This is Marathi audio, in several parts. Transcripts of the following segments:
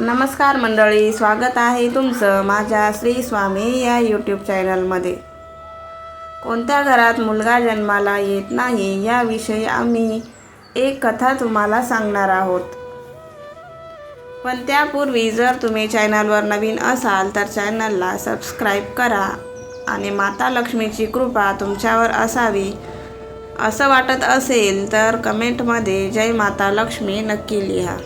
नमस्कार मंडळी स्वागत आहे तुमचं माझ्या श्री स्वामी या यूट्यूब चॅनलमध्ये कोणत्या घरात मुलगा जन्माला येत नाही याविषयी आम्ही एक कथा तुम्हाला सांगणार आहोत. पण त्यापूर्वी जर तुम्ही चॅनलवर नवीन असाल तर चॅनलला सबस्क्राईब करा आणि माता लक्ष्मीची कृपा तुमच्यावर असावी. असं वाटत असेल तर कमेंटमध्ये जय माता लक्ष्मी नक्की लिहा.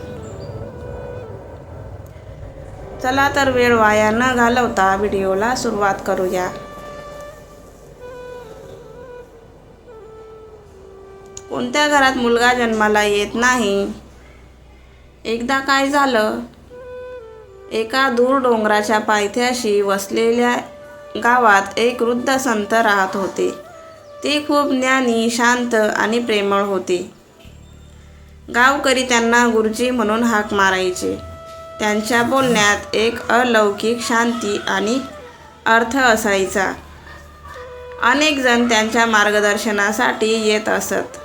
चला तर वेळ वाया न घालवता व्हिडिओला सुरुवात करूया. कोणत्या घरात मुलगा जन्माला येत नाही? एकदा काय झालं? एका दूर डोंगराच्या पायथ्याशी वसलेल्या गावात एक वृद्ध संत राहत होते. ते खूप ज्ञानी शांत आणि प्रेमळ होते. गावकरी त्यांना गुरुजी म्हणून हाक मारायचे. त्यांच्या बोलण्यात एक अलौकिक शांती आणि अर्थ असायचा. अनेक जण त्यांच्या मार्गदर्शनासाठी येत असत.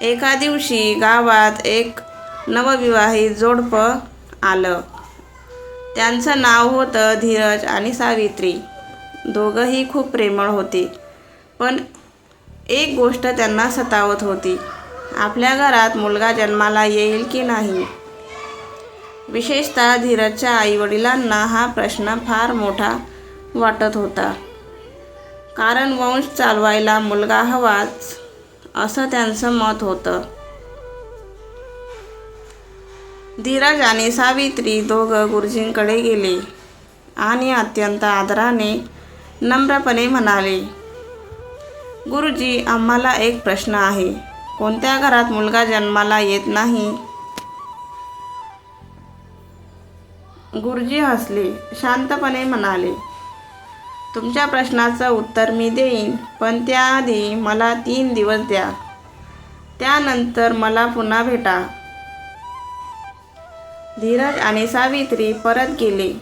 एका दिवशी गावात एक नवविवाहित जोडपं आलं. त्यांचं नाव होतं धीरज आणि सावित्री. दोघंही खूप प्रेमळ होते. पण एक गोष्ट त्यांना सतावत होती. आपल्या घरात मुलगा जन्माला येईल की नाही? विशेषतः धीरजच्या आईवडिलांना हा प्रश्न फार मोठा वाटत होता. कारण वंश चालवायला मुलगा हवाच असं त्यांचं मत होतं. धीरज आणि सावित्री दोघं गुरुजींकडे गेले आणि अत्यंत आदराने नम्रपणे म्हणाले गुरुजी आम्हाला एक प्रश्न आहे. कोणत्या घरात मुलगा जन्माला येत नाही? गुरुजी हसले शांतपणे म्हणाले तुमच्या प्रश्नाचं उत्तर मी देईन पण त्याआधी मला तीन दिवस द्या. त्यानंतर मला पुन्हा भेटा. धीरज आणि सावित्री परत गेले.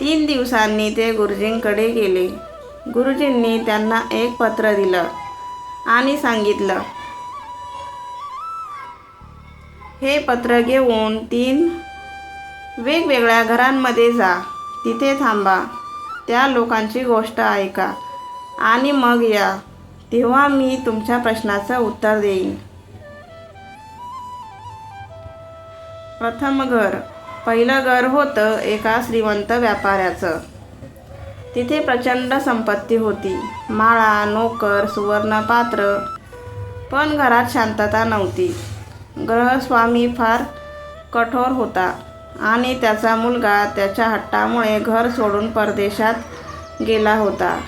तीन दिवसांनी ते गुरुजींकडे गेले. गुरुजींनी त्यांना एक पत्र दिलं आणि सांगितलं हे पत्र घेऊन तीन वेगवेगळ्या घरांमध्ये जा. तिथे थांबा. त्या लोकांची गोष्ट ऐका. आणि मग या. तेव्हा मी तुमच्या प्रश्नाचं उत्तर देईन. प्रथम घर. पहिलं घर होतं एका श्रीमंत व्यापाऱ्याचं. तिथे प्रचंड संपत्ती होती. माळा नोकर सुवर्ण पात्र पण घरात शांतता नव्हती. ग्रहस्वामी फार कठोर होता. आणि त्याचा मुलगा त्याच्या हट्टामुळे घर सोडून परदेशात गेला होता.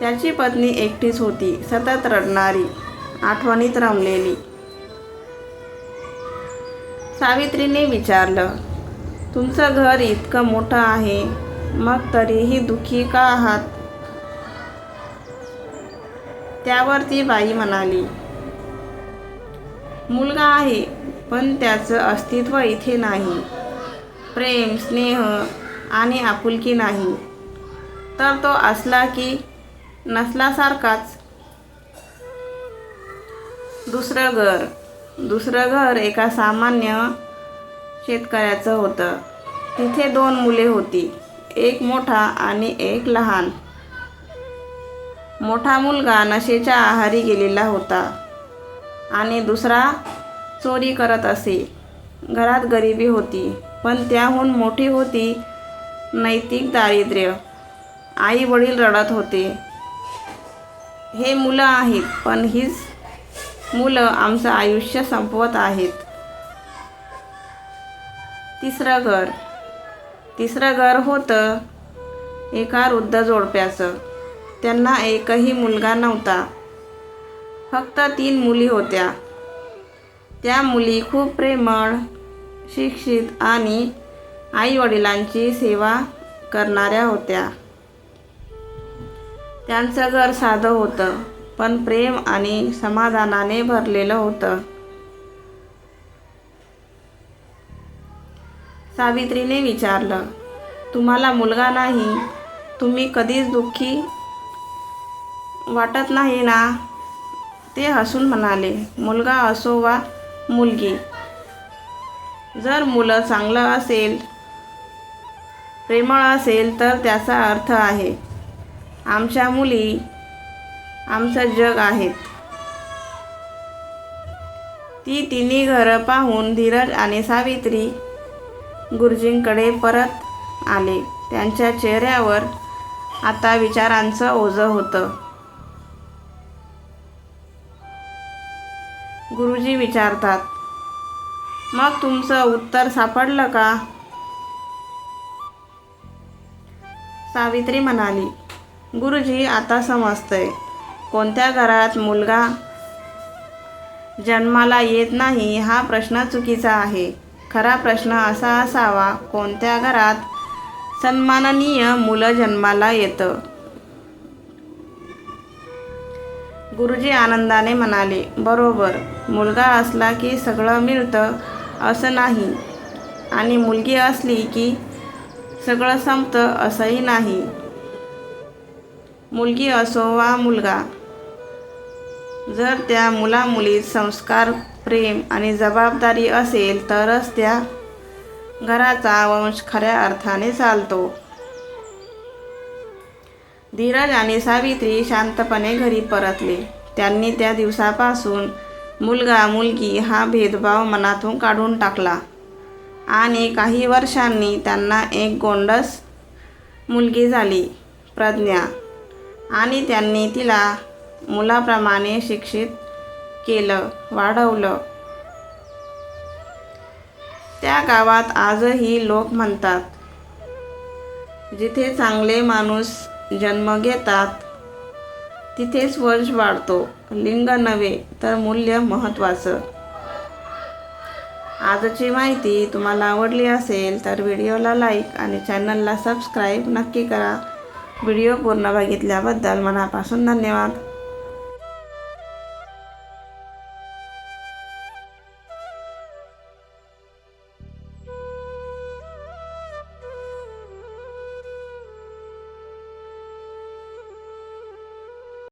त्याची पत्नी एकटीच होती सतत रडणारी आठवणीत रमलेली. सावित्रीने विचारलं तुमचं घर इतकं मोठं आहे मग तरीही दुःखी का आहात? त्यावर ती बाई म्हणाली मुलगा आहे पण त्याचं अस्तित्व इथे नाही. प्रेम स्नेह आणि आपुलकी नाही. तर तो असला की नसल्यासारखाच. दुसरं घर. दुसरं घर एका सामान्य शेतकऱ्याचं होतं. तिथे दोन मुले होती. एक मोठा आणि एक लहान. मोठा मुलगा नशेच्या आहारी गेलेला होता. आणि दुसरा चोरी करत असे. घरात गरिबी होती पण त्याहून मोठी होती नैतिक दारिद्र्य. आई वडील रडत होते. हे मुलं आहेत पण हीच मुलं आमचं आयुष्य संपवत आहेत. तिसरं घर. तिसरं घर होतं एका वृद्ध जोडप्याचं. त्यांना एकही मुलगा नव्हता. फक्त तीन मुली होत्या. त्या मुली खूप प्रेमळ शिक्षित आणि आईवडिलांची सेवा करणाऱ्या होत्या. त्यांचं घर साधं होतं पण प्रेम आणि समाधानाने भरलेलं होतं. सावित्रीने विचारलं तुम्हाला मुलगा नाही तुम्ही कधीच दुःखी वाटत नाही ना? ते हसून म्हणाले मुलगा असो वा मुलगी जर मुलं चांगलं असेल प्रेमळ असेल तर त्याचा अर्थ आहे आमच्या मुली आमचं जग आहेत. ती तिन्ही घरं पाहून धीरज आणि सावित्री गुरुजींकडे परत आले. त्यांच्या चेहऱ्यावर आता विचारांचं ओझं होतं. गुरुजी विचारतात मग तुमचं उत्तर सापडलं का? सावित्री म्हणाली गुरुजी आता समजतंय. कोणत्या घरात मुलगा जन्माला येत नाही हा प्रश्न चुकीचा आहे. खरा प्रश्न असा असावा कोणत्या घरात सन्माननीय मुलं जन्माला येतं? गुरुजी आनंदाने म्हणाले बरोबर. मुलगा असला की सगळं मिळतं असं नाही. आणि मुलगी असली की सगळं संपतं असंही नाही. मुलगी असो वा मुलगा जर त्या मुलामुलीत संस्कार प्रेम आणि जबाबदारी असेल तरच त्या घराचा वंश खऱ्या अर्थाने चालतो. धीरज आणि सावित्री शांतपणे घरी परतले. त्यांनी त्या दिवसापासून मुलगा मुलगी हा भेदभाव मनातून काढून टाकला. आणि काही वर्षांनी त्यांना एक गोंडस मुलगी झाली प्रज्ञा. आणि त्यांनी तिला मुलाप्रमाणे शिक्षित केलं वाढवलं. त्या गावात आजही लोक म्हणतात जिथे चांगले माणूस जन्म घेतात. तिथेच वंश वाढतो. लिंग नव्हे तर मूल्य महत्त्वाचं. आजची माहिती तुम्हाला आवडली असेल तर व्हिडिओला लाईक आणि चॅनलला सबस्क्राईब नक्की करा. व्हिडिओ पूर्ण बघितल्याबद्दल मनापासून धन्यवाद.